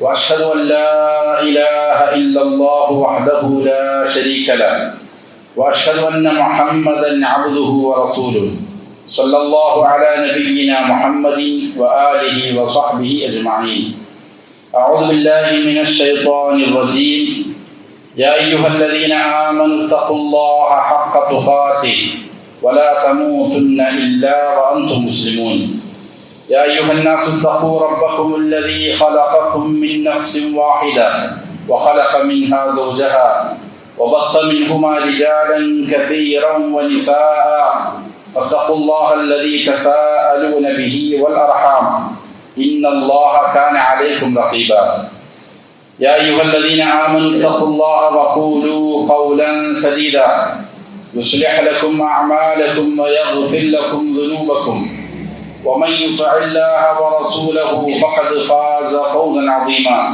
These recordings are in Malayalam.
وأشهد أن لا إله إلا الله وحده لا شريك له وأشهد أن محمدا عبده ورسوله صلى الله على نبينا محمد وآله وصحبه أجمعين. أعوذ بالله من الشيطان الرجيم. يا أيها الذين آمنوا اتقوا الله حق تقاته ولا تموتن إلا وأنتم مسلمون. يا أيها الناس اتقوا ربكم الذي خلقكم من نفس واحدة وخلق منها زوجها وبث منهما رجالا كثيرا ونساء فاتقوا الله الذي تساءلون به والأرحام إن الله كان عليكم رقيبا. يا أيها الذين آمنوا اتقوا الله وقولوا قولا سديدا. يصلح لكم أعمالكم ويغفر لكم ذنوبكم. ومن يطع الله ورسوله فقد فاز فوزا عظيما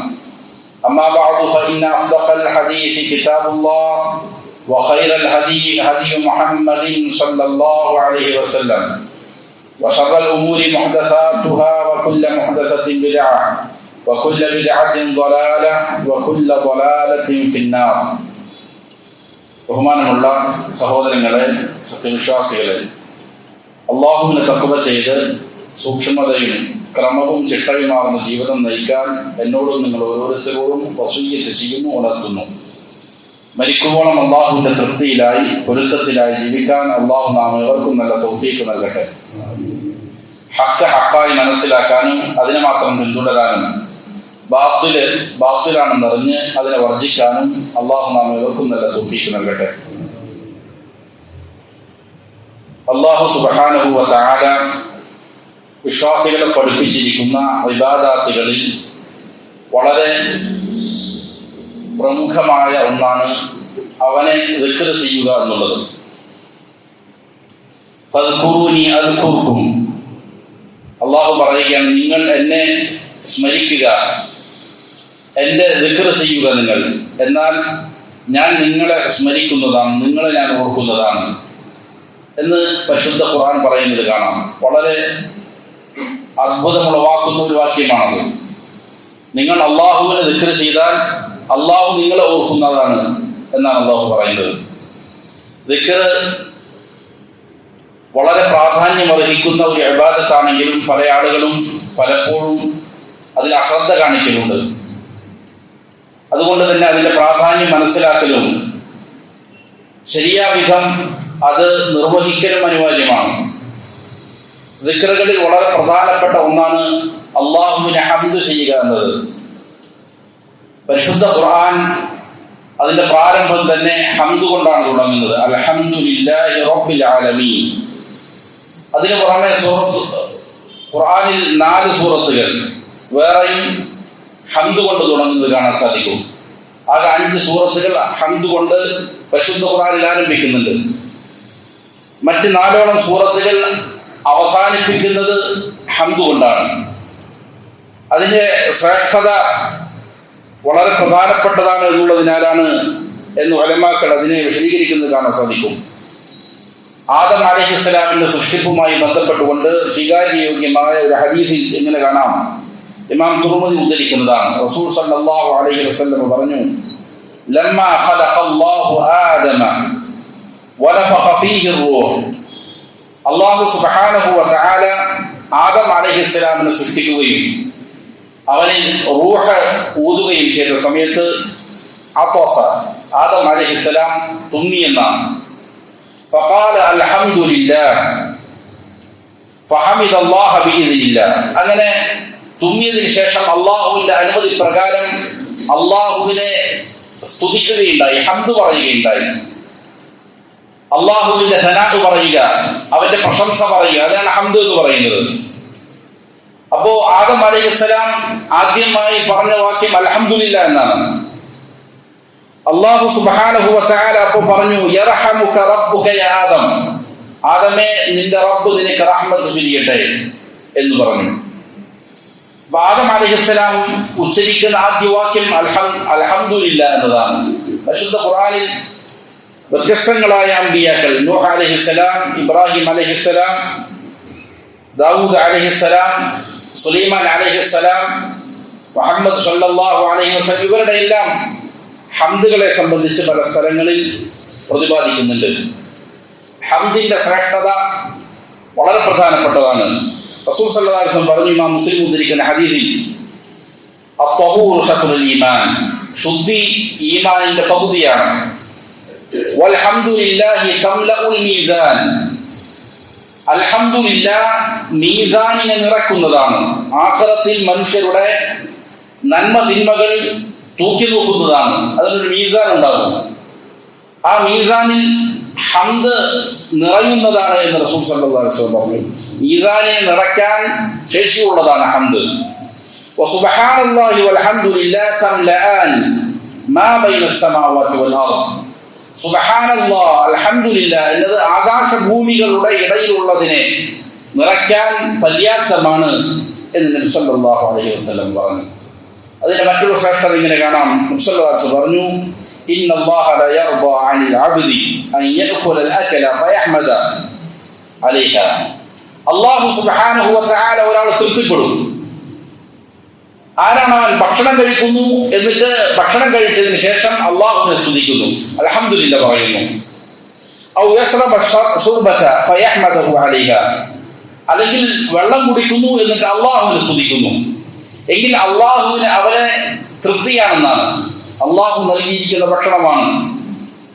أما بعد فإن أصدق الحديث كتاب الله وخير الهدي هدي محمد صلى الله عليه وسلم وشر الأمور محدثاتها وكل محدثة بدعة وكل بدعة ضلالة وكل ضلالة في النار ബഹുമാനമുള്ള സഹോദരങ്ങളെ സത്യവിശ്വാസികളെ അള്ളാഹുവിനെ തക്കവ ചെയ്ത് സൂക്ഷ്മതയും ക്രമവും ചിട്ടയുമാർന്ന ജീവിതം നയിക്കാൻ എന്നോടും നിങ്ങൾ ഓരോരുത്തരോടും വസൂയത്ത് ചെയ്യുന്നു ഉണർത്തുന്നു. മരിക്കുവോളം അള്ളാഹുവിന്റെ തൃപ്തിയിലായി പൊരുത്തത്തിലായി ജീവിക്കാൻ അള്ളാഹു നാം ഏവർക്കും നല്ല തൗഫീക്ക് നൽകട്ടെ. ഹക്ക് ഹക്കായി മനസ്സിലാക്കാനും അതിനെ മാത്രം പിന്തുടരാനും ബാത്തിൽ ബാത്തിലാണെന്നറിഞ്ഞ് അതിനെ വർജിക്കാനും അള്ളാഹു നാം ഏവർക്കും നല്ല തൗഫീക്ക് നൽകട്ടെ. അള്ളാഹു സുബാനഹുവ താര വിശ്വാസികളെ പഠിപ്പിച്ചിരിക്കുന്ന വിവാദാർത്ഥികളിൽ വളരെ പ്രമുഖമായ ഒന്നാണ് അവനെ റിക്കർ ചെയ്യുക എന്നുള്ളത്. അള്ളാഹു പറയുകയാണ് നിങ്ങൾ എന്നെ സ്മരിക്കുക എന്റെ റിക്കർ ചെയ്യുക നിങ്ങൾ. എന്നാൽ ഞാൻ നിങ്ങളെ സ്മരിക്കുന്നതാണ് നിങ്ങളെ ഞാൻ ഓർക്കുന്നതാണ്. എന്ന് പരിശുദ്ധ ഖുർആൻ പറയുന്നത് കാണാം. വളരെ അത്ഭുതമുളവാക്കുന്ന ഒരു വാക്യമാണത്. നിങ്ങൾ അള്ളാഹുവിനെ ദിക്കർ ചെയ്താൽ അള്ളാഹു നിങ്ങളെ ഓർക്കുന്നതാണ് എന്നാണ് അള്ളാഹു പറയുന്നത്. ദിക്കർ വളരെ പ്രാധാന്യം അർഹിക്കുന്ന ഒരു അബാദത്താണെങ്കിലും പല ആളുകളും പലപ്പോഴും അതിൽ അശ്രദ്ധ കാണിക്കുന്നുണ്ട് അതുകൊണ്ട് തന്നെ അതിന്റെ പ്രാധാന്യം മനസ്സിലാക്കലും ശരിയാവിധം അത് നിർവഹിക്കലും അനിവാര്യമാണ്. ദിക്റുകളിൽ വളരെ പ്രധാനപ്പെട്ട ഒന്നാണ് അള്ളാഹുവിനെ ഹംദ് ചെയ്യുക എന്നത്. പരിശുദ്ധ ഖുർആൻ അതിന്റെ പ്രാരംഭം തന്നെ ഹംദ് കൊണ്ടാണ് തുടങ്ങുന്നത്. അൽഹംദുലില്ലാഹി റബ്ബിൽ ആലമീൻ. അതിന് പുറമെ സൂറത്ത് ഖുർആനിൽ നാല് സൂറത്തുകൾ. വേറെയും ഹംദ് കൊണ്ട് തുടങ്ങുന്നത് കാണാൻ സാധിക്കും. ആകെ അഞ്ച് സൂറത്തുകൾ ഹംദ് കൊണ്ട് പരിശുദ്ധ ഖുർആനിൽ ആരംഭിക്കുന്നുണ്ട്. മറ്റ് നാലോളം സൂറത്തുകൾ അവസാനിപ്പിക്കുന്നത് ഹന്തു കൊണ്ടാണ് അതിന്റെ ശ്രേഷ്ഠത വളരെ പ്രധാനപ്പെട്ടതാണ് എന്നുള്ളതിനാലാണ് എന്ന് വലമാക്കൾ അതിനെ വിശദീകരിക്കുന്നത് കാണാൻ സാധിക്കും. ആദം അലഹി ഇസ്ലാമിന്റെ സൃഷ്ടിപ്പുമായി ബന്ധപ്പെട്ടുകൊണ്ട് സ്വീകാര്യയോഗ്യമായ ഒരു ഹദീസിൽ എങ്ങനെ കാണാം? ഇമാം തുറമതി ഉദ്ധരിക്കുന്നതാണ്. റസൂൽ സല്ലാഹു അലൈഹി വസല്ലം പറഞ്ഞു ലമ്മ ആദമ അള്ളാഹു സുബ്ഹാനഹു വതആല ആദം അലൈഹിസ്സലാമിനെ സൃഷ്ടിക്കുകയും അവനിൽ റൂഹ് ഊതുകയും ചെയ്ത സമയത്ത് അത്തോസ ആദം അലൈഹിസ്സലാം തുമ്മി എന്നാണ് فقال الحمد لله فحمد الله بإذن الله അങ്ങനെ തുമ്മിയതിനു ശേഷം അള്ളാഹുവിന്റെ അനുമതി പ്രകാരം അള്ളാഹുവിനെ സ്തുതിക്കുകയുണ്ടായി ഹംദ് പറയുകയുണ്ടായി അള്ളാഹുവിന്റെ ഹനാഹ് പറയുക അവന്റെ പ്രശംസ പറയുക അതാണ് ഹംദ് എന്ന് പറയുന്നത്. അപ്പോ ആദം അലൈഹിസ്സലാം ആദ്യമായി പറഞ്ഞ വാക്യം അലഹമില്ല എന്നാണ്. അള്ളാഹു സുബ്ഹാനഹു വതആല അപ്പോൾ പറഞ്ഞു ആദം. ആദമേ നിന്റെ റബ്ബ് നിനക്ക് റഹ്മത്ത് ചൊരിയട്ടെ എന്ന് പറഞ്ഞു. അപ്പൊ ആദം അലഹിസ്സലാം ഉച്ചരിക്കുന്ന ആദ്യ വാക്യം അൽഹം അൽഹംദുലില്ല എന്നതാണ്. പരിശുദ്ധ ഖുർആനിൽ വ്യത്യസ്തങ്ങളായ അമ്പിയാക്കൾ നൂഹ് അലഹിസ്സലാം ഇബ്രാഹിം അലഹിസ്സലാം ദാവൂദ് അലഹിസ്സലാം സുലൈമാൻ അലഹിസ്സലാം മുഹമ്മദ് സല്ലാഹു അലഹി വസ്ലം ഇവരുടെ എല്ലാം ഹംദുകളെ സംബന്ധിച്ച് പല സ്ഥലങ്ങളിൽ പ്രതിപാദിക്കുന്നുണ്ട്. ഹംദിന്റെ ശ്രേഷ്ഠത വളരെ പ്രധാനപ്പെട്ടതാണ്. റസൂൽ വസല്ലം പറഞ്ഞു ഇമാം മുസ്ലിം ഉദ്ധരിക്കുന്ന അത്വഹൂറു ശത്രുൽ ഈമാൻ. ശുദ്ധി ഈമാനിന്റെ പകുതിയാണ്. അൽഹംദുലില്ല മീസാനിനെ നിറക്കുന്നതാണ്. ആഹ്റത്തിൽ മനുഷ്യരുടെ നന്മ തിന്മകൾ തൂക്കി നോക്കുന്നതാണ്. അതിനൊരു മീസാൻ ഉണ്ടാകും. ആ മീസാനിൽ ഹംദ് നിറയുന്നതാണ് എന്ന് റസൂൽ സല്ലല്ലാഹു പറഞ്ഞു. മീസാനെ നിറയ്ക്കാൻ ശേഷിയുള്ളതാണ് ഹംദ്. വസുബ്ഹാനല്ലാഹി വൽഹംദുലില്ലാഹി തംലആൻ മാ ബൈന അസ്സമാവാതി വൽ അർദ്. സുബഹാനല്ലാ അൽഹംദുലില്ല എന്നത് ആകാശഭൂമികളുടെ ഇടയിലുള്ളതിനെ നിറയ്ക്കാൻ പര്യാപ്തമാണ് എന്ന് നബി സല്ലല്ലാഹു അലൈഹി വസല്ലം പറഞ്ഞു അതിന്റെ മറ്റൊരു ശ്രേഷ്ഠത ഇങ്ങനെ കാണാം നബി സല്ലല്ലാഹു അലൈഹി വസല്ലം പറഞ്ഞു إن الله لا يرضى عن العبد أن يأكل الأكل فيحمد عليها അള്ളാഹു സുബ്ഹാനഹു വതആല ഒരാൾ തൃപ്തിപ്പെടും ആരാണ് അവൻ ഭക്ഷണം കഴിക്കുന്നു എന്നിട്ട് ഭക്ഷണം കഴിച്ചതിന് ശേഷം അള്ളാഹുവിനെ സ്തുതിക്കുന്നു. അലഹമില്ല പറയുന്നു. അല്ലെങ്കിൽ വെള്ളം കുടിക്കുന്നു എന്നിട്ട് അള്ളാഹുവിനെ സ്തുതിക്കുന്നു. എങ്കിൽ അള്ളാഹുവിന് അവരെ തൃപ്തിയാണെന്നാണ്. അള്ളാഹു നൽകിയിരിക്കുന്ന ഭക്ഷണമാണ്.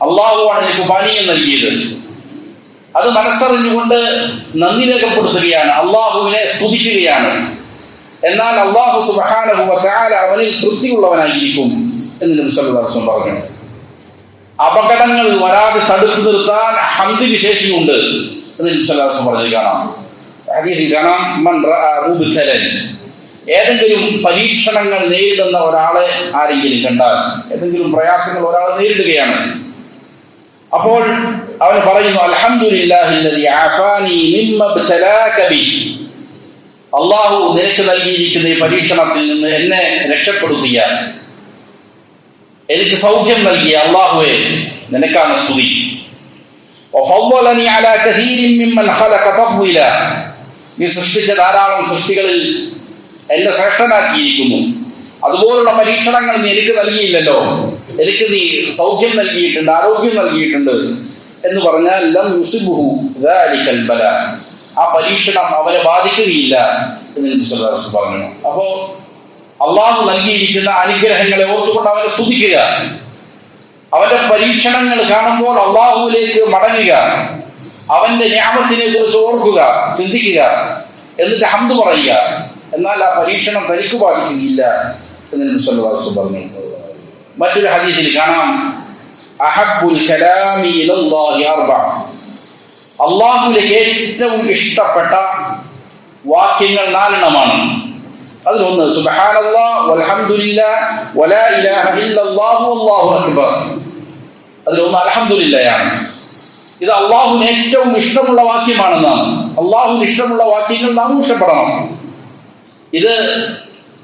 അള്ളാഹുവാണ് എനിക്ക് പാനീയം നൽകിയത്. അത് മനസ്സറിഞ്ഞുകൊണ്ട് നന്ദി രേഖപ്പെടുത്തുകയാണ്. അള്ളാഹുവിനെ സ്തുതിക്കുകയാണ്. എന്നാൽ അള്ളാഹു സുബഹാനഹു വതആല അവനിൽ തൃപ്തിയുള്ളവനായിരിക്കും എന്ന് നിമിഷം പറഞ്ഞു. അപകടങ്ങൾ വരാതെ തടുത്തു നിർത്താൻ ഹന്തി വിശേഷിയുണ്ട് എന്ന് നിമിഷം പറഞ്ഞു. കാണാം. ഏതെങ്കിലും പരീക്ഷണങ്ങൾ നേരിടുന്ന ഒരാളെ ആരെങ്കിലും കണ്ടാൽ ഏതെങ്കിലും പ്രയാസങ്ങൾ ഒരാൾ നേരിടുകയാണ്. അപ്പോൾ അവൻ പറയുന്നു അൽഹംദുലില്ലാഹില്ലദി അള്ളാഹു നിനക്ക് നൽകിയിരിക്കുന്ന ഈ പരീക്ഷണത്തിൽ നിന്ന് എന്നെ രക്ഷപ്പെടുത്തിയ എനിക്ക് സൗഖ്യം നൽകിയ അള്ളാഹുവെ നിനക്കാണ് സ്തുതി. നീ സൃഷ്ടിച്ച ധാരാളം സൃഷ്ടികളിൽ എന്നെ ശ്രേഷ്ഠനാക്കിയിരിക്കുന്നു. അതുപോലുള്ള പരീക്ഷണങ്ങൾ നീ എനിക്ക് നൽകിയില്ലല്ലോ. എനിക്ക് നീ സൗഖ്യം നൽകിയിട്ടുണ്ട് ആരോഗ്യം നൽകിയിട്ടുണ്ട് എന്ന് പറഞ്ഞാൽ ലം ബല. ആ പരീക്ഷണം അവനെ ബാധിക്കുകയില്ല എന്ന് നബി സല്ലല്ലാഹു അലൈഹി പറഞ്ഞു. അപ്പോ അള്ളാഹു നൽകിയിരിക്കുന്ന അനുഗ്രഹങ്ങളെ ഓർത്തുകൊണ്ട് അവരെ സ്തുതിക്കുക. അവന്റെ പരീക്ഷണങ്ങൾ കാണുമ്പോൾ അള്ളാഹുവിലേക്ക് മടങ്ങുക. അവന്റെ ഞാമത്തിനെ കുറിച്ച് ഓർക്കുക ചിന്തിക്കുക എന്നിട്ട് ഹംദ് പറയുക. എന്നാൽ ആ പരീക്ഷണം തനിക്ക് ബാധിക്കുകയില്ല എന്ന് നബി സല്ലല്ലാഹു അലൈഹി പറഞ്ഞു. മറ്റൊരു ഹദീസിൽ കാണാം. അഹബുൽ കലാമി ഇലല്ലാഹി അർബഅ അള്ളാഹുവിലേക്ക് ഏറ്റവും ഇഷ്ടപ്പെട്ട വാക്യങ്ങൾ നാലെണ്ണമാണ്. അതിലൊന്ന് വലാ ഇലാഹ ഇല്ലല്ലാഹു അല്ലാഹു അക്ബർ. അതിലൊന്ന് അൽഹംദുലില്ലയാണ്. ഇത് അള്ളാഹുവിന് ഏറ്റവും ഇഷ്ടമുള്ള വാക്യമാണെന്നാണ്. അള്ളാഹുവിന് ഇഷ്ടമുള്ള വാക്യങ്ങൾ നാം ഇഷ്ടപ്പെടണം. ഇത്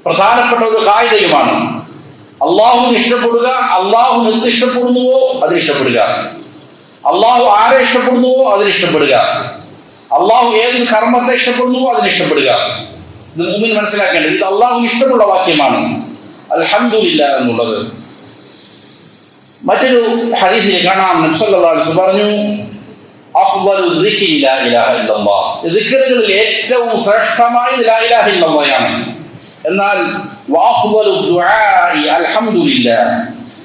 പ്രധാനപ്പെട്ട ഒരു കായികയുമാണ്. അള്ളാഹുവിന് ഇഷ്ടപ്പെടുക അള്ളാഹു എന്ത് ഇഷ്ടപ്പെടുന്നുവോ അത് ഇഷ്ടപ്പെടുക. അള്ളാഹു ആരെ ഇഷ്ടപ്പെടുന്നുവോ അതിന് ഇഷ്ടപ്പെടുക. അള്ളാഹു ഏതൊരു കർമ്മത്തെ ഇഷ്ടപ്പെടുന്നുവോ അതിന് ഇഷ്ടപ്പെടുക. ഇത് മുമ്പിൽ മനസ്സിലാക്കേണ്ടത് ഇത് അള്ളാഹു ഇഷ്ടമുള്ള വാക്യമാണ്. അൽഹംദുലില്ല എന്നുള്ളത്. മറ്റൊരു ഹദീസിൽ കാണാം. നബ്സല്ലാസ് പറഞ്ഞു ദിക്റുകളിൽ ഏറ്റവും ശ്രേഷ്ഠമായി എന്നാൽ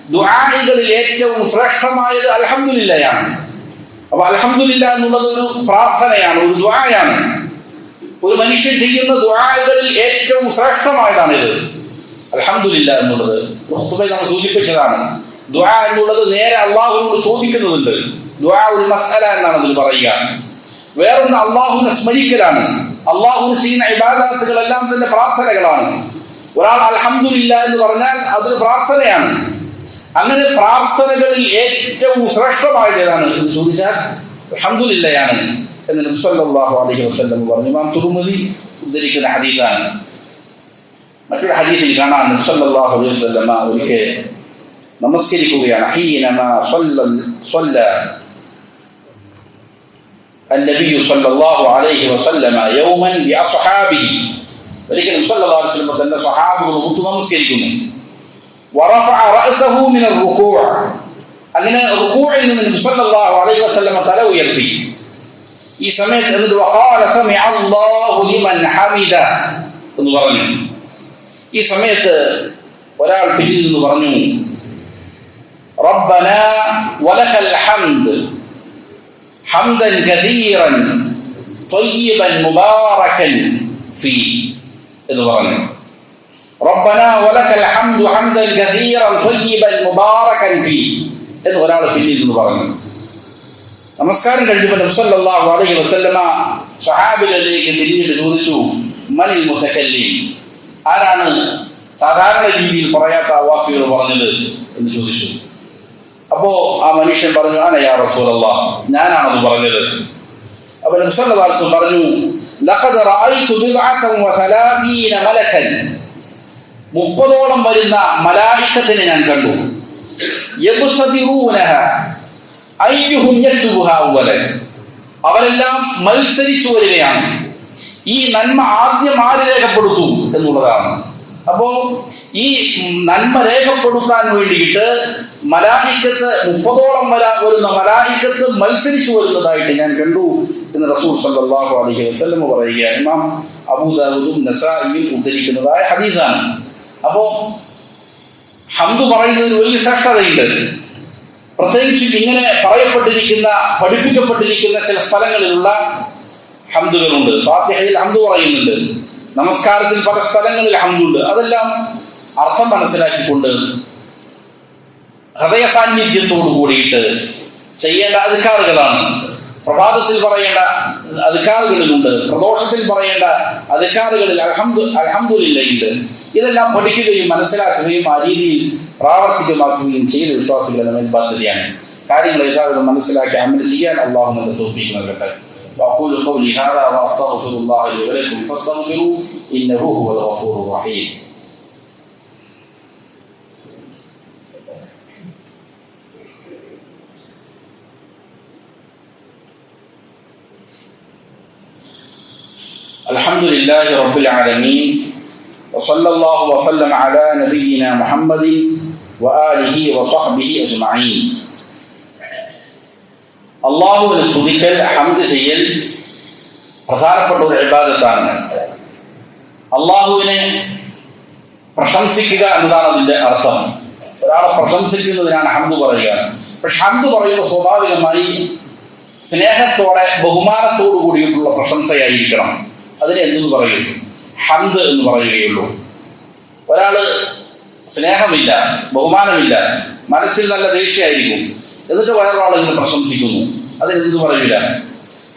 ദുആഇകളിൽ ഏറ്റവും ശ്രേഷ്ഠമായത് അൽഹംദുലില്ലയാണ്. അപ്പൊ അൽഹംദുലില്ല എന്നുള്ളത് ഒരു പ്രാർത്ഥനയാണ് ഒരു ദുആയാണ്. ഒരു മനുഷ്യൻ ചെയ്യുന്ന ദുആകളിൽ ഏറ്റവും ശ്രേഷ്ഠമായതാണ് ഇത്. അൽഹംദുലില്ല എന്നുള്ളത്. നമ്മൾ സൂചിപ്പിച്ചതാണ്. ദുആ എന്നുള്ളത് നേരെ അള്ളാഹുവിനോട് ചോദിക്കുന്നതുണ്ട്. ദുആ ഒരു മസ്അല എന്നാണ് അതിൽ പറയുക. വേറൊന്ന് അള്ളാഹുവിനെ സ്മരിക്കലാണ്. അള്ളാഹുവിന് ചെയ്യുന്ന ഇബാദത്തുകളെല്ലാം തന്നെ പ്രാർത്ഥനകളാണ്. ഒരാൾ അൽഹംദുലില്ല എന്ന് പറഞ്ഞാൽ അതൊരു പ്രാർത്ഥനയാണ്. അങ്ങനെ പ്രാർത്ഥനകളിൽ ഏറ്റവും ശ്രേഷ്ഠമായത് ഏതാണ് എന്ന് ചോദിച്ചാൽ അൽഹംദുലില്ലയാണ് എന്ന് നബി സല്ലല്ലാഹു അലൈഹി വസല്ലം പറഞ്ഞു ഇമാം തുർമുദി ഉദ്ധരിക്കുന്ന ഹദീസാണ് മറ്റൊരു ഹദീസിൽ കാണാം നബി സല്ലല്ലാഹു അലൈഹി വസല്ലം ഒരിക്കൽ നമസ്കരിക്കുകയാണ് ഹീനമ സ്വല്ല സ്വല്ല النبي صلى الله عليه وسلم يوما بأصحابه ഒരിക്കലും സല്ലല്ലാഹു അലൈഹി വസല്ലം തന്റെ സ്വഹാബികൾ ഒത്തു നമസ്കരിക്കുന്നു ورفع رأسه من الركوع അങ്ങനെ റുക്കൂഴിൽ നിന്ന് നബി സല്ലല്ലാഹു അലൈഹി വസല്ലം തല ഉയർത്തി ഈ സമയത്ത് എന്നിട്ട് വഖാല സമിഅ അല്ലാഹു ലിമൻ ഹമിദ എന്ന് പറഞ്ഞു ഈ സമയത്ത് ഒരാൾ പിന്നിൽ നിന്ന് പറഞ്ഞു റബ്ബന വലക്കൽ ഹംദ് حمدا كثيرا طيبا مباركا فيه എന്ന് പറഞ്ഞു റബ്ബന വലക്കൽ ഹംദു ഹംദൻ കസീറൻ തയ്യിബൻ മുബാറകൻ ഫീ എന്ന് ഒരാൾ പിന്നീട് നിന്ന് പറഞ്ഞു നമസ്കാരം കഴിഞ്ഞപ്പോൾ നബ്സല്ലാഹു അലൈഹി വസല്ലമ സഹാബികളിലേക്ക് പിന്നീട് ചോദിച്ചു മനിൽ മുത്തക്കല്ലീം ആരാണ് സാധാരണ രീതിയിൽ പറയാത്ത വാക്കുകൾ പറഞ്ഞത് എന്ന് ചോദിച്ചു അപ്പോ ആ മനുഷ്യൻ പറഞ്ഞു ആന യാ റസൂലല്ല ഞാനാണത് പറഞ്ഞത് അപ്പൊ നബ്സല്ലാസ് പറഞ്ഞു ലഖദ് റഅയ്തു ബിദ്അതൻ വ 30 മലക്കൻ മുപ്പതോളം വരുന്ന മലായിക്കത്തിനെ ഞാൻ കണ്ടു. അവരെല്ലാം മത്സരിച്ചു വരികയാണ് ഈ നന്മ ആദ്യം ആര് രേഖപ്പെടുത്തും എന്നുള്ളതാണ്. അപ്പോ ഈ നന്മ രേഖപ്പെടുത്താൻ വേണ്ടിയിട്ട് മലാഹിക്കത്ത് മുപ്പതോളം വരാ വരുന്ന മലാഹിക്കത്ത് മത്സരിച്ചു വരുന്നതായിട്ട് ഞാൻ കണ്ടു എന്ന് റസൂൽ സല്ലല്ലാഹു അലൈഹി വസല്ലം പറയുകയാണ്. ഇമാം അബൂദാബുദും നസായിയും ഉദ്ധരിക്കുന്നതായ ഹദീസാണ്. അപ്പോ ഹംദ് പറയുന്നതിന് വലിയ ശ്രേഷ്ഠതയുണ്ട് പ്രത്യേകിച്ചും ഇങ്ങനെ പറയപ്പെട്ടിരിക്കുന്ന പഠിപ്പിക്കപ്പെട്ടിരിക്കുന്ന ചില സ്ഥലങ്ങളിലുള്ള ഹംദുകളുണ്ട്. ഫാത്തിഹയിൽ ഹംദ് പറയുന്നുണ്ട്. നമസ്കാരത്തിൽ പല സ്ഥലങ്ങളിൽ ഹംദുണ്ട്. അതെല്ലാം അർത്ഥം മനസ്സിലാക്കിക്കൊണ്ട് ഹൃദയ സാന്നിധ്യത്തോടു കൂടിയിട്ട് ചെയ്യേണ്ട അധികാറുകളാണ്. പ്രഭാതത്തിൽ പറയേണ്ട അധികാറുകളിലുണ്ട് പ്രദോഷത്തിൽ പറയേണ്ട അധികാറുകളിൽ അൽഹംദു അൽഹംദുലില്ലയുണ്ട് ഇതെല്ലാം പഠിക്കുകയും മനസ്സിലാക്കുകയും ആ രീതിയിൽ പ്രാവർത്തികമാക്കുകയും ചെയ്ത വിശ്വാസികളുടെ മേൽബാധ്യതയാണ് കാര്യങ്ങൾ യഥാർത്ഥം മനസ്സിലാക്കി അമൽ ചെയ്യാൻ അള്ളാഹു നമുക്ക് തോഫീക്ക് നൽകട്ടെ وأقول قولي هذا وأستغفر الله لي ولكم فاستغفروه إنه هو الغفور الرحيم الحمد لله رب العالمين وصلى الله وسلم على نبينا محمد وآله وصحبه أجمعين അള്ളാഹുവിനെ സ്തുതിക്കൽ ഹംദ് ചെയ്യൽ പ്രധാനപ്പെട്ട ഒരു ഇബാദത്താണ് അള്ളാഹുവിനെ പ്രശംസിക്കുക എന്നതാണ് അതിന്റെ അർത്ഥം ഒരാളെ പ്രശംസിക്കുന്നതിനാണ് ഹംദ് പറയുക പക്ഷെ ഹംദ് പറയുമ്പോൾ സ്വാഭാവികമായി സ്നേഹത്തോടെ ബഹുമാനത്തോടു കൂടിയിട്ടുള്ള പ്രശംസയായിരിക്കണം അതിനെ എന്തെന്ന് പറയും? ഹംദ് എന്ന് പറയുകയുള്ളൂ. ഒരാൾ സ്നേഹമില്ല ബഹുമാനമില്ല മനസ്സിൽ നല്ല ദേഷ്യമായിരിക്കും. എന്നിട്ട് വേറൊരാളിങ്ങനെ പ്രശംസിക്കുന്നു. അതിനെന്ത് പറയില്ല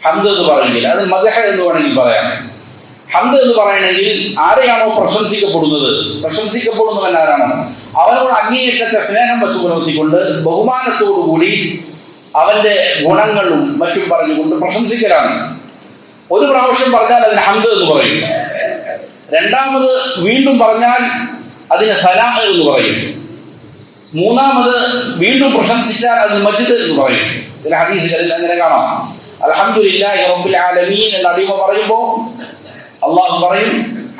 ഹംദ് എന്ന് പറയുകയില്ല അതിന് മദഹ എന്ന് വേണമെങ്കിൽ പറയാം. ഹംദ് എന്ന് പറയണമെങ്കിൽ ആരെയാണോ പ്രശംസിക്കപ്പെടുന്നത്? പ്രശംസിക്കപ്പെടുന്നവൻ ആരാണ്? അവനോട് അങ്ങേയറ്റത്തെ സ്നേഹം വെച്ച് പുലർത്തിക്കൊണ്ട് ബഹുമാനത്തോടുകൂടി അവന്റെ ഗുണങ്ങളും മറ്റും പറഞ്ഞുകൊണ്ട് പ്രശംസിക്കലാണ്. ഒരു പ്രാവശ്യം പറഞ്ഞാൽ അതിന് ഹംദ് എന്ന് പറയും. രണ്ടാമത് വീണ്ടും പറഞ്ഞാൽ അതിന് സലാ എന്ന് പറയും. മൂന്നാമത് വീണ്ടും പ്രശംസിച്ചാൽ അതിന് മജിദ് എന്ന് പറയും. ചില ഹദീസുകളിൽ അങ്ങനെ കാണാം. അൽഹംദുലില്ലാഹി റബ്ബിൽ ആലമീൻ എന്ന് അടിമ പറയുമ്പോൾ അള്ളാഹു പറയും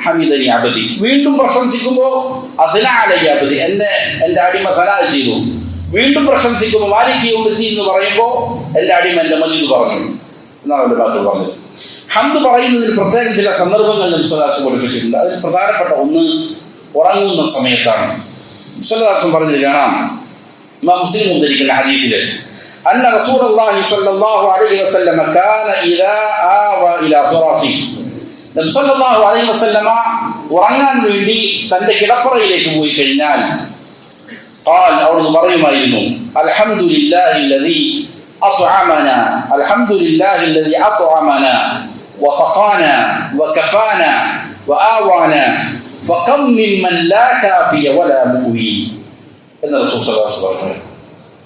ഹമീദനി അബദി. വീണ്ടും പ്രശംസിക്കുമ്പോൾ അതിന അബദി. എന്നെ എന്റെ അടിമ സലാ ചെയ്തു. വീണ്ടും പ്രശംസിക്കുമ്പോൾ യൗമത്തി എന്ന് പറയുമ്പോൾ എന്റെ അടിമ എന്റെ മജിദ് പറഞ്ഞു. എന്നാണ് എന്റെ വാക്കുകൾ പറഞ്ഞത്. ഹംദ് പറയുന്നതിന് പ്രത്യേകം ചില സന്ദർഭങ്ങൾ വിശ്വാസം പഠിപ്പിച്ചിട്ടുണ്ട് അതിൽ പ്രധാനപ്പെട്ട ഒന്ന് ഉറങ്ങുന്ന സമയത്താണ് വിശ്വദാസം പറഞ്ഞത് കാണാം ഇമാം മുസ്ലിം ഉദ്ധരിക്കുന്ന ഹദീസില് أن رسول الله صلى الله عليه وسلم كان إذا آوى إلى فراشه നബി സല്ലല്ലാഹു അലൈഹി വസല്ലമ ഉറങ്ങാൻ വേണ്ടി തന്റെ കിടപ്പറയിലേക്ക് പോയി കഴിഞ്ഞാൽ قال അവിടുന്ന് പറയുമായിരുന്നു الحمد لله الذي أطعمنا الحمد لله الذي أطعمنا وسقانا وكفانا وآوانا فكم ممن لا كافي ولا مؤوي എന്ന് റസൂസ് പറഞ്ഞു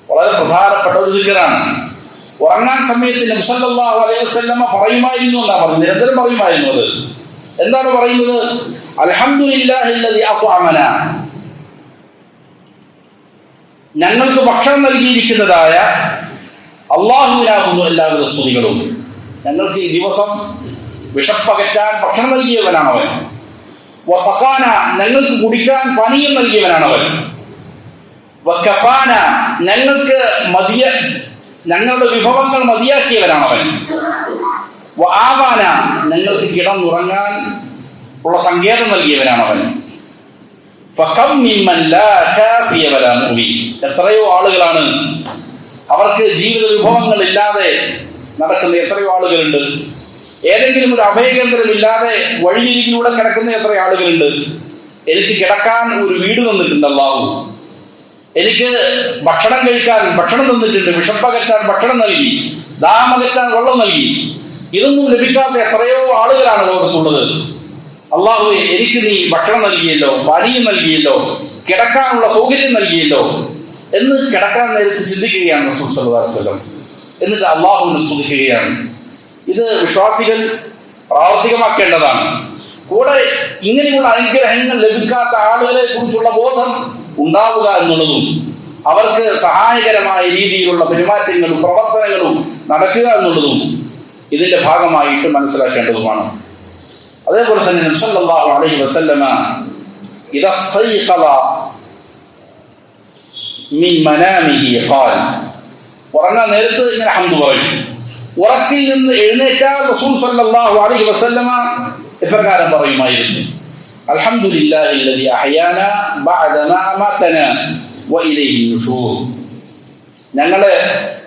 വളരെ പ്രധാനപ്പെട്ട ഒരു ദിക്കറാണ് ഉറങ്ങാൻ സമയത്ത് നബ്സല്ലാഹു അലൈഹി വസല്ലമ പറയുമായിരുന്നു എന്നാണ് പറയുന്നത് നിരന്തരം പറയുമായിരുന്നു അത് എന്താണ് പറയുന്നത് അൽഹംദുലില്ലാഹില്ലദി അത്അമന ഞങ്ങൾക്ക് ഭക്ഷണം നൽകിയിരിക്കുന്നതായ അള്ളാഹുവിനാകുന്നു എല്ലാവിധ സ്തുതികളും ഞങ്ങൾക്ക് ഈ ദിവസം വിഷപ്പകറ്റാൻ ഭക്ഷണം നൽകിയവനാണ് അവൻ. വസഖാന ഞങ്ങൾക്ക് കുടിക്കാൻ പനിയും നൽകിയവനാണ് അവൻ. വക്കഫാന ഞങ്ങൾക്ക് മതിയ ഞങ്ങളുടെ വിഭവങ്ങൾ മതിയാക്കിയവനാണ് അവൻ. ആവാന ഞങ്ങൾക്ക് കിടന്നുറങ്ങാൻ ഉള്ള സങ്കേതം നൽകിയവനാണ് അവൻ. എത്രയോ ആളുകളാണ് അവർക്ക് ജീവിത വിഭവങ്ങൾ ഇല്ലാതെ നടക്കുന്ന എത്രയോ ആളുകളുണ്ട്. ഏതെങ്കിലും ഒരു അഭയകേന്ദ്രം ഇല്ലാതെ വഴിയിലൂടെ കിടക്കുന്ന എത്ര ആളുകളുണ്ട്. എനിക്ക് കിടക്കാൻ ഒരു വീട് തന്നിട്ടുണ്ട് അല്ലാഹു എനിക്ക് ഭക്ഷണം കഴിക്കാൻ ഭക്ഷണം തന്നിട്ടുണ്ട്. വിഷപ്പകറ്റാൻ ഭക്ഷണം നൽകി. ദാമകറ്റാൻ വെള്ളം നൽകി. ഇതൊന്നും ലഭിക്കാത്ത എത്രയോ ആളുകളാണ് ലോകത്തുള്ളത്. അള്ളാഹു എനിക്ക് നീ ഭക്ഷണം നൽകിയല്ലോ പാനീയം നൽകിയല്ലോ കിടക്കാനുള്ള സൗകര്യം നൽകിയല്ലോ എന്ന് കിടക്കാൻ നേരത്ത് ചിന്തിക്കുകയാണ് റസൂൽ സല്ലല്ലാഹു അലൈഹി വസല്ലം. എന്നിട്ട് അള്ളാഹുവിനെ സ്തുതിക്കുകയാണ് ഇത് വിശ്വാസികൾ പ്രാവർത്തികമാക്കേണ്ടതാണ്. കൂടെ ഇങ്ങനെയുള്ള അനുഗ്രഹങ്ങൾ ലഭിക്കാത്ത ആളുകളെ കുറിച്ചുള്ള ബോധം ഉണ്ടാവുക എന്നുള്ളതും അവർക്ക് സഹായകരമായ രീതിയിലുള്ള പെരുമാറ്റങ്ങളും പ്രവർത്തനങ്ങളും നടക്കുക എന്നുള്ളതും ഇതിന്റെ ഭാഗമായിട്ട് മനസ്സിലാക്കേണ്ടതുമാണ്. അതേപോലെ തന്നെ നബി സല്ലല്ലാഹു അലൈഹി വസല്ലമ മിൻ മനാമിഹി ഖാൽ ഉറങ്ങാൻ നേരത്ത് ഇങ്ങനെ ഹംദ് പറയും. ഉറക്കിൽ നിന്ന് എഴുന്നേറ്റാൽ റസൂൽ സല്ലല്ലാഹു അലൈഹി വസല്ലമ ഇപ്രകാരം പറയുമായിരുന്നു. അൽഹംദുലില്ലാഹി അൽദി അഹയാന ബഅദമാ മതന വ നുഷൂർ. ഞങ്ങളെ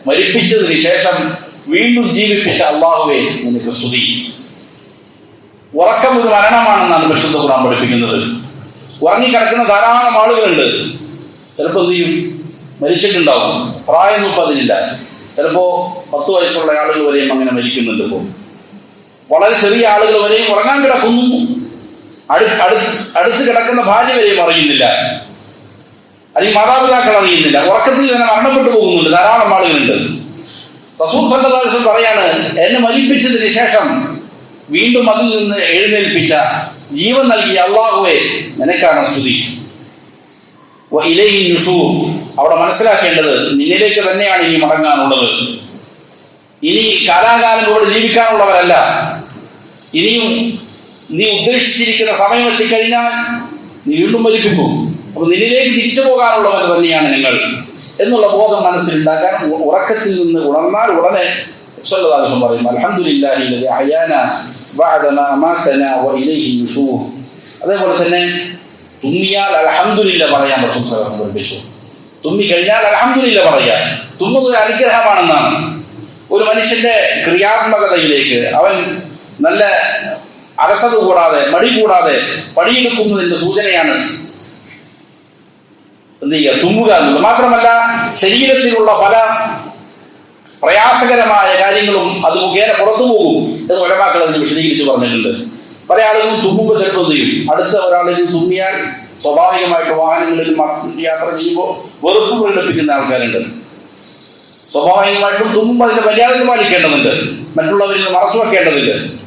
മരിപ്പിച്ചതിന് ശേഷം വീണ്ടും ജീവിപ്പിച്ച അള്ളാഹുവെ നിനക്ക് സ്തുതി. ഉറക്കം ഒരു മരണമാണെന്നാണ് വിശുദ്ധ ഖുർആൻ പഠിപ്പിക്കുന്നത്. ഉറങ്ങിക്കിടക്കുന്ന ധാരാളം ആളുകളുണ്ട്. ചിലപ്പോൾ ചെയ്യും? മരിച്ചിട്ടുണ്ടാവും. പ്രായം അതിനില്ല ചിലപ്പോൾ പത്ത് വയസ്സുള്ള ആളുകൾ വരെയും അങ്ങനെ മരിക്കുന്നുണ്ട് ഇപ്പോൾ വളരെ ചെറിയ ആളുകൾ വരെയും ഉറങ്ങാൻ കിടക്കുന്നു. അടു അടു അടുത്ത് കിടക്കുന്ന ഭാര്യ വരെയും അറിയുന്നില്ല. അല്ലെങ്കിൽ മാതാപിതാക്കൾ അറിയുന്നില്ല. ഉറക്കത്തിൽ തന്നെ മരണപ്പെട്ടു പോകുന്നുണ്ട്. ധാരാളം ആളുകളുണ്ട്. റസൂൽ വസല്ലം പറയാണ് എന്നെ മരിപ്പിച്ചതിന് ശേഷം വീണ്ടും അതിൽ നിന്ന് എഴുന്നേൽപ്പിച്ച ജീവൻ നൽകിയ അള്ളാഹുവെ നിനക്കാണ് സ്തുതി. നുഷൂർ അവിടെ മനസ്സിലാക്കേണ്ടത് നിന്നിലേക്ക് തന്നെയാണ് ഇനി മടങ്ങാനുള്ളത്. ഇനി കാലാകാലം ഇവിടെ ജീവിക്കാനുള്ളവരല്ല. ഇനിയും നീ ഉദ്ദേശിച്ചിരിക്കുന്ന സമയം എത്തിക്കഴിഞ്ഞാൽ നീ വീണ്ടും പോകും. അപ്പൊ നിന്നിലേക്ക് തിരിച്ചു പോകാനുള്ളവർ തന്നെയാണ് നിങ്ങൾ എന്നുള്ള ബോധം മനസ്സിലുണ്ടാക്കാൻ ഉറക്കത്തിൽ നിന്ന് ഉണർന്നാൽ ഉടനെ സ്വല്ലദാസം പറയും. വ ഇലൈഹി അതേപോലെ തന്നെ തുമ്മിയാൽ അലഹദില്ല പറയാൻ റസൂൽ വസല്ലം പഠിപ്പിച്ചു. തുമ്മി കഴിഞ്ഞാൽ അൽഹംദുലില്ല പറയാ. തുമ്മുന്നത് അനുഗ്രഹമാണെന്നാണ്. ഒരു മനുഷ്യന്റെ ക്രിയാത്മകതയിലേക്ക് അവൻ നല്ല അലസത കൂടാതെ മടി കൂടാതെ പണിയെടുക്കുന്നതിന്റെ സൂചനയാണ് എന്ത് ചെയ്യുക? തുമ്മുക എന്നുള്ളത്. മാത്രമല്ല ശരീരത്തിലുള്ള പല പ്രയാസകരമായ കാര്യങ്ങളും അത് മുഖേന പുറത്തു പോകും എന്ന് ഒലമാക്കൾ അതിന് വിശദീകരിച്ച് പറഞ്ഞിട്ടുണ്ട്. പല ആളുകളും തുമ്മുമ്പോൾ ചിലപ്പോൾ ചെയ്യും? അടുത്ത ഒരാളിൽ തുമ്മിയാൽ സ്വാഭാവികമായിട്ട് വാഹനങ്ങളിൽ യാത്ര ചെയ്യുമ്പോൾ വെറുപ്പ് പ്രകടിപ്പിക്കുന്ന ആൾക്കാരുണ്ട്. സ്വാഭാവികമായിട്ടും തുമ്പ് അതിന്റെ മര്യാദകൾ പാലിക്കേണ്ടതുണ്ട്. മറ്റുള്ളവരിൽ നിന്ന് മറച്ചു വെക്കേണ്ടതുണ്ട്.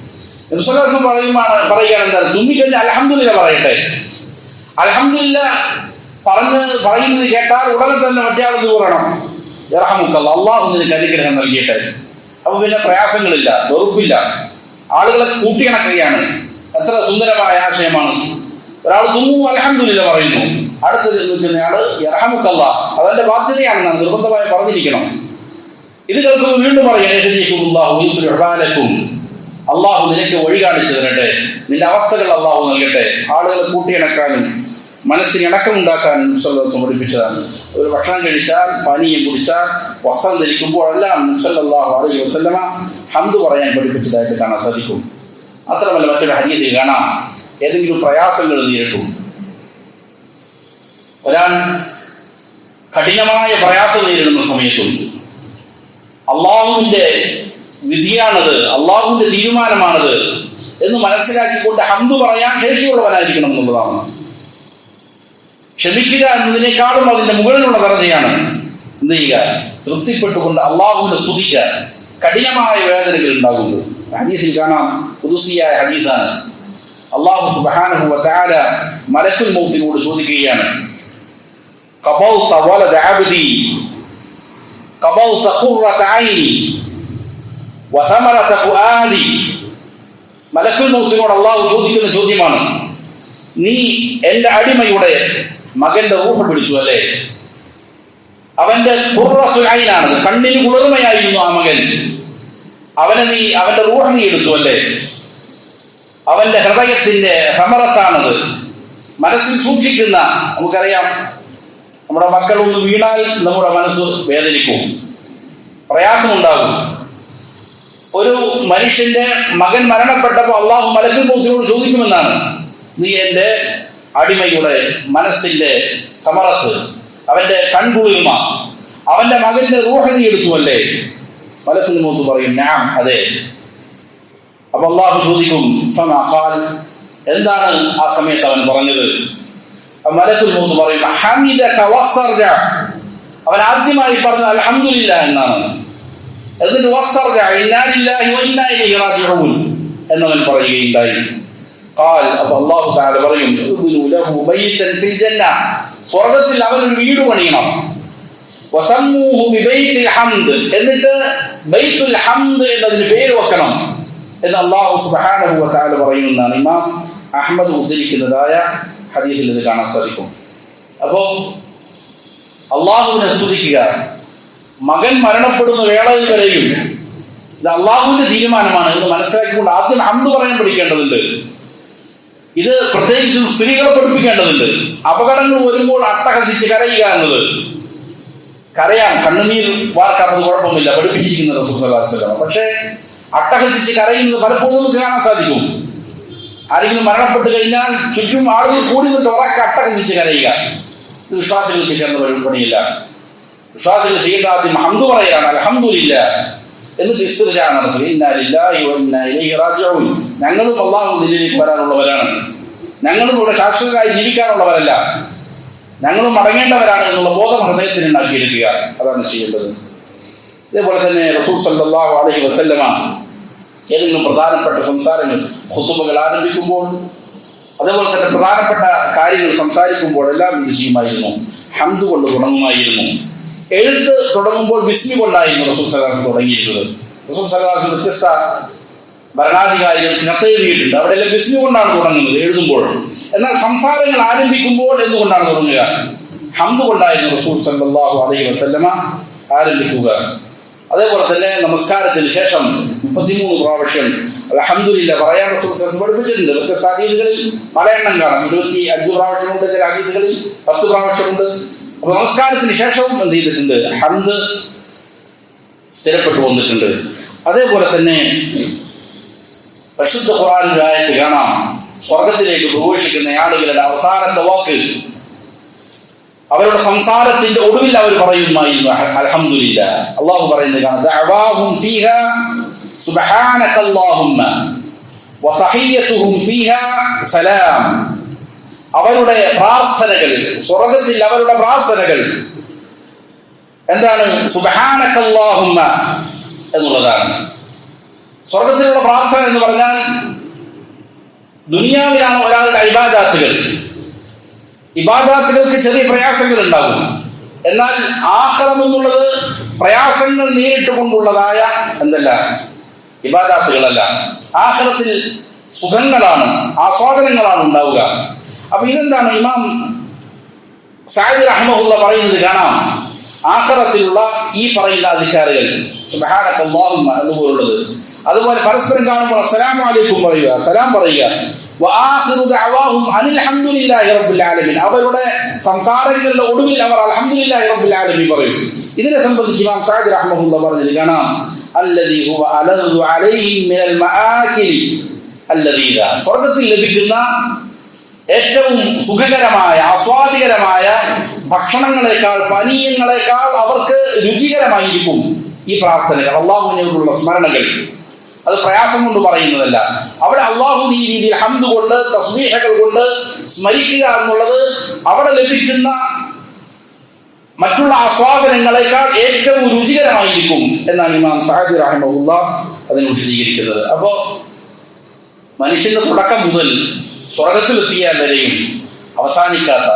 ഋഷകാസം പറയുമാണ് പറയുകയാണ് എന്താണ് തുമ്മിക്കഴിഞ്ഞാൽ അലഹമില്ല പറയട്ടെ. അലഹമില്ല പറഞ്ഞ് പറയുന്നത് കേട്ടാൽ ഉടനെ തന്നെ മറ്റേ കൂറണം ഇറഹമുക്കല്ല അള്ളാഹു നിനക്ക് അനുഗ്രഹം നൽകിയിട്ട്. അപ്പൊ പിന്നെ പ്രയാസങ്ങളില്ല വെറുപ്പില്ല. ആളുകളെ കൂട്ടിയിണക്കുകയാണ്. എത്ര സുന്ദരമായ ആശയമാണ്. ഒരാൾ തുമ്മും അലഹമില്ല പറയുന്നു. അടുത്ത് നിൽക്കുന്നയാൾ ഇറഹമുക്കല്ല അതെന്റെ ബാധ്യതയാണെന്നാണ് നിർബന്ധമായി പറഞ്ഞിരിക്കണം. ഇത് കേൾക്കുമ്പോൾ വീണ്ടും പറയാം അള്ളാഹു നിനക്ക് വഴി കാണിച്ചു തരട്ടെ. നിന്റെ അവസ്ഥകൾ അള്ളാഹു നൽകട്ടെ. ആളുകളെ കൂട്ടിയിണക്കാനും മനസ്സിന് ഇണക്കമുണ്ടാക്കാനും മുസല്ലം പഠിപ്പിച്ചതാണ് ഒരു ഭക്ഷണം കഴിച്ചാൽ പാനീയം കുടിച്ചാൽ വസ്ത്രം ധരിക്കുമ്പോഴെല്ലാം മുസല്ലാഹു അലൈഹി വസല്ലമ ഹന്ത് പറയാൻ പഠിപ്പിച്ചതായിട്ട് കാണാൻ സാധിക്കും. മാത്രമല്ല മറ്റൊരു ഹരിയത്തിൽ കാണാം. ഏതെങ്കിലും പ്രയാസങ്ങൾ നേരിടും ഒരാൾ കഠിനമായ പ്രയാസം നേരിടുന്ന സമയത്തും അള്ളാഹുവിന്റെ വിധിയാണത് അള്ളാഹുവിന്റെ തീരുമാനമാണത് എന്ന് മനസ്സിലാക്കിക്കൊണ്ട് ഹന്തു പറയാൻ ശേഷിയുള്ളവനായിരിക്കണം എന്നുള്ളതാണ്. ക്ഷമിക്കുക എന്നതിനേക്കാളും അതിന്റെ മുകളിലുള്ള ദർജയാണ് എന്ത് ചെയ്യുക? തൃപ്തിപ്പെട്ടുകൊണ്ട് അള്ളാഹുവിനെ സ്തുതിക്കുക. കഠിനമായ വേദനകൾ ഉണ്ടാകുന്നു. ഹദീസിൽ കാണാം പുതുസിയായ ഹദീസാണ്. അള്ളാഹു സുബാനഹു താര മലക്കുൽ മൗത്തിനോട് ചോദിക്കുകയാണ് മലക്കുൽ മൗത്തിനോട് അള്ളാഹു ചോദിക്കുന്ന ചോദ്യമാണ് നീ എന്റെ അടിമയുടെ മകന്റെ റൂഹ് പിടിച്ചു അല്ലേ? അവന്റെ കുറുറത്തുലായിനാണ് കണ്ണിന് കുളിർമയായിരുന്നു ആ മകൻ. അവനെ നീ അവന്റെ റൂഹ് നീ എടുത്തു അല്ലേ? അവന്റെ ഹൃദയത്തിന്റെ ഹമറത്താണത് മനസ്സിൽ സൂക്ഷിക്കുന്ന നമുക്കറിയാം നമ്മുടെ മക്കൾ ഒന്ന് വീണാൽ നമ്മുടെ മനസ്സ് വേദനിക്കും. പ്രയാസമുണ്ടാകും. ഒരു മനുഷ്യന്റെ മകൻ മരണപ്പെട്ടപ്പോൾ അള്ളാഹു മലക്കുൽ മൗത്തിനോട് ചോദിക്കുമെന്നാണ്. നീ എന്റെ അടിമയുടെ മനസ്സിന്റെ സമറത്ത് അവന്റെ കൺകുളിർമ അവന്റെ മകന്റെ റൂഹ നീ എടുത്തുവല്ലേ? മലക്കുൽ മൗത്ത് പറയും ഞാൻ അതെ. അപ്പൊ അള്ളാഹു ചോദിക്കും എന്താണ് ആ സമയത്ത് അവൻ പറഞ്ഞത്? മലക്കുൽ മൂത്ത് പറയും അവൻ ആദ്യമായി പറഞ്ഞത് അലഹമില്ല എന്നാണ്. എന്നിട്ട് എന്നവൻ പറയുകയുണ്ടായി. ഖാൽ അപ്പൊ അല്ലാഹു തആല പറയും സ്വർഗത്തിൽ അവനൊരു വീട് പണിയണം. എന്നിട്ട് ബൈത്തുൽ ഹംദ് എന്നതിന് പേര് വെക്കണം. എന്ന് അള്ളാഹു സുബ്ഹാനഹു വ തആല പറയുന്നതാണ്. ഇമാം അഹമ്മദ് ഉദ്ധരിക്കുന്നതായ ഹദീസിൽ ഇത് കാണാൻ സാധിക്കും. അപ്പോ അള്ളാഹുവിനെ സ്തുതിക്കുക. മകൻ മരണപ്പെടുന്ന വേളയിൽ വരെയും ഇത് അള്ളാഹുവിന്റെ തീരുമാനമാണ്. എന്ന് മനസ്സിലാക്കിക്കൊണ്ട് ആദ്യം അന്ന് പറയാൻ പഠിക്കേണ്ടതുണ്ട്. ഇത് പ്രത്യേകിച്ചും സ്ത്രീകളെ പഠിപ്പിക്കേണ്ടതുണ്ട്. അപകടങ്ങൾ വരുമ്പോൾ അട്ടഹസിച്ച് കരയുക എന്നത്. കരയാം കണ്ണുനീർ വാർക്കാത്തത് കുഴപ്പമില്ല പഠിപ്പിച്ചിരിക്കുന്നത് വസല്ലം. പക്ഷേ അട്ടഹസിച്ച് കരയുന്നത് പലപ്പോഴും കാണാൻ സാധിക്കും. ആരെങ്കിലും മരണപ്പെട്ട് കഴിഞ്ഞാൽ ചുറ്റും ആളുകൾ കൂടി നിന്നിട്ട് ഉറക്കെ അട്ടഹസിച്ച് കരയുക. ഇത് വിശ്വാസികൾക്ക് ചേർന്ന പണിയില്ല വിശ്വാസികൾ ചെയ്യേണ്ട ഹംദു പറയാണ് അൽഹംദുലില്ല എന്ന് ഇസ്തിർജാ നടത്തുക. ഞങ്ങളും അള്ളാഹു നിലയിലേക്ക് വരാനുള്ളവരാണ്. ഞങ്ങളും ഇവിടെ ശാശ്വതമായി ജീവിക്കാനുള്ളവരല്ല. ഞങ്ങളും മടങ്ങേണ്ടവരാണ് എന്നുള്ള ബോധം ഹൃദയത്തിന് ഉണ്ടാക്കിയെടുക്കുക. അതാണ് ചെയ്യേണ്ടത്. ഇതേപോലെ തന്നെ റസൂൽ സല്ലല്ലാഹു അലൈഹി വസല്ലമ ഏതെങ്കിലും പ്രധാനപ്പെട്ട സംസാരങ്ങൾ ഖുത്തുബകൾ ആരംഭിക്കുമ്പോൾ അതേപോലെ തന്നെ പ്രധാനപ്പെട്ട കാര്യങ്ങൾ സംസാരിക്കുമ്പോൾ എല്ലാം ഇത് ചെയ്യുമായിരുന്നു ഹംദ് കൊണ്ട് തുടങ്ങുമായിരുന്നു. എഴുത്ത് തുടങ്ങുമ്പോൾ ബിസ്മി കൊണ്ടായിരുന്നു റസൂൽ സലാഹ് തുടങ്ങിയിരുന്നത്. റസൂൽ സലാഹ് വ്യത്യസ്ത ഭരണാധികാരികൾ കത്തെഴുതിയിട്ടുണ്ട് അവിടെ എല്ലാം ബിസ്മി കൊണ്ടാണ് തുടങ്ങുന്നത് എഴുതുമ്പോൾ. എന്നാൽ സംസാരങ്ങൾ ആരംഭിക്കുമ്പോൾ എന്തുകൊണ്ടാണ് തുടങ്ങുക? ഹംദ് കൊണ്ടായിരുന്നു റസൂൽ സല്ലല്ലാഹു അലൈഹി വസല്ലമ ആരംഭിക്കുക. അതേപോലെ തന്നെ നമസ്കാരത്തിന് ശേഷം മുപ്പത്തിമൂന്ന് പ്രാവശ്യം അലഹമില്ല പറയാൻ പഠിപ്പിച്ചിട്ടുണ്ട്. വ്യത്യസ്ത അതീതികളിൽ എണ്ണം കാണാം. ഇരുപത്തി അഞ്ച് പ്രാവശ്യമുണ്ട് ചില അതീതികളിൽ പത്ത് പ്രാവശ്യമുണ്ട്. അപ്പൊ നമസ്കാരത്തിന് ശേഷവും എന്ത് ചെയ്തിട്ടുണ്ട്? ഹംദ് സ്ഥിരപ്പെട്ടു വന്നിട്ടുണ്ട്. അതേപോലെ തന്നെ പരിശുദ്ധ ഖുറാനിലായിട്ട് കാണാം. സ്വർഗത്തിലേക്ക് പ്രവേശിക്കുന്ന ആളുകളുടെ അവസാനത്തെ വാക്ക് അവരുടെ സംസാരത്തിന്റെ ഒടുവിൽ അവർ പറയുമായിരുന്നു അലഹമില്ല അള്ളാഹു പറയുന്നത് സലാം. അവരുടെ പ്രാർത്ഥനകൾ സ്വർഗത്തിൽ അവരുടെ പ്രാർത്ഥനകൾ എന്താണ്? സുബഹാനക്കല്ലാഹുമ്മ എന്നുള്ളതാണ്. സ്വർഗത്തിലുള്ള പ്രാർത്ഥന എന്ന് പറഞ്ഞാൽ ദുനിയാവിലാണ് ഒരാളുടെ ഇബാദാത്തുകൾ ഇബാദാത്തുകൾക്ക് ചെറിയ പ്രയാസങ്ങൾ ഉണ്ടാകും എന്നാൽ ആഹ്റം എന്നുള്ളത് പ്രയാസങ്ങൾ നേരിട്ട് കൊണ്ടുള്ളതായ എന്തല്ല? ഇബാദാത്തുകളല്ല. ആഹ്റത്തിൽ സുഖങ്ങളാണ് ആസ്വാദനങ്ങളാണ് ഉണ്ടാവുക. അപ്പൊ ഇതെന്താണ്? ഇമാം സാജിർ അഹമ്മദ് പറയുന്നത് കാണാം. ആഹ്റത്തിലുള്ള ഈ പറയുന്ന അധികാരികൾ സുബ്ഹാനക അല്ലാഹുമ്മ എന്നുപോലുള്ളത്. അതുപോലെ പരസ്പരം കാണുമ്പോൾ അസ്സലാമു അലൈക്കും പറയുക സലാം പറയുക. അവരുടെ സംസാരങ്ങളുടെ ഒടുവിൽ അവർ അൽഹംദുലില്ലാഹി റബ്ബിൽ ആലമീൻ പറയും. ഇതിനെ സംബന്ധിച്ച് ഇമാം സാജി റഹ്മഹുല്ല പറഞ്ഞത് കാണാം. അല്ലദീ ഹുവ അലദു അലൈഹി മിനൽ മആകിലി അല്ലദീദ. സ്വർഗത്തിൽ ലഭിക്കുന്ന ഏറ്റവും സുഖകരമായ ആസ്വാദികരമായ ഭക്ഷണങ്ങളെക്കാൾ പാനീയങ്ങളെക്കാൾ അവർക്ക് രുചികരമായിരിക്കും ഈ പ്രാർത്ഥനകൾ. അള്ളാഹുവിനോടുള്ള സ്മരണകൾ. അത് പ്രയാസം കൊണ്ട് പറയുന്നതല്ല. അവിടെ അള്ളാഹു ഈ രീതിയിൽ ഹംദ് കൊണ്ട് തസ്മീഹകൾ കൊണ്ട് സ്മരിക്കുക എന്നുള്ളത് അവിടെ ലഭിക്കുന്ന മറ്റുള്ള ആസ്വാദനങ്ങളെക്കാൾ ഏറ്റവും രുചികരമായിരിക്കും എന്നാണ് ഇമാം സഹദി റഹമുല്ല അതിനെ വിശദീകരിക്കുന്നത്. അപ്പോ മനുഷ്യന്റെ തുടക്കം മുതൽ സ്വർഗത്തിലെത്തിയാൽ വരെയും അവസാനിക്കാത്ത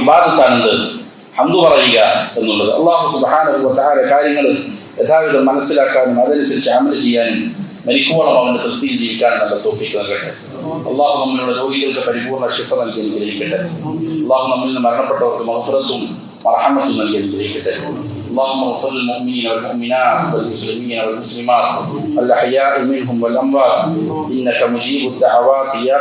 ഇബാദത്താണെന്ത്? ഹന്തു പറയുക എന്നുള്ളത്. അള്ളാഹു സുബാന കാര്യങ്ങൾ യഥാവിധം മനസ്സിലാക്കാനും അതനുസരിച്ച് അമൽ ചെയ്യാനും മരിക്കോളം അവന്റെ തൃപ്തിയിൽ ജീവിക്കാനും നല്ല തോഫിക്ക് നൽകട്ടെ അള്ളാഹു നമ്മളുടെ രോഗികൾക്ക് പരിപൂർണ്ണ ശിഫ നൽകി അനുഗ്രഹിക്കട്ടെ അള്ളാഹു നമ്മിൽ നിന്ന് മരണപ്പെട്ടവർക്ക് മഹഫറത്തും മറഹമത്തും നൽകി അനുഗ്രഹിക്കട്ടെ اللهم اغفر للمؤمنين والمؤمنات والمسلمين والمسلمات الأحياء منهم والأموات إنك مجيب الدعوات يا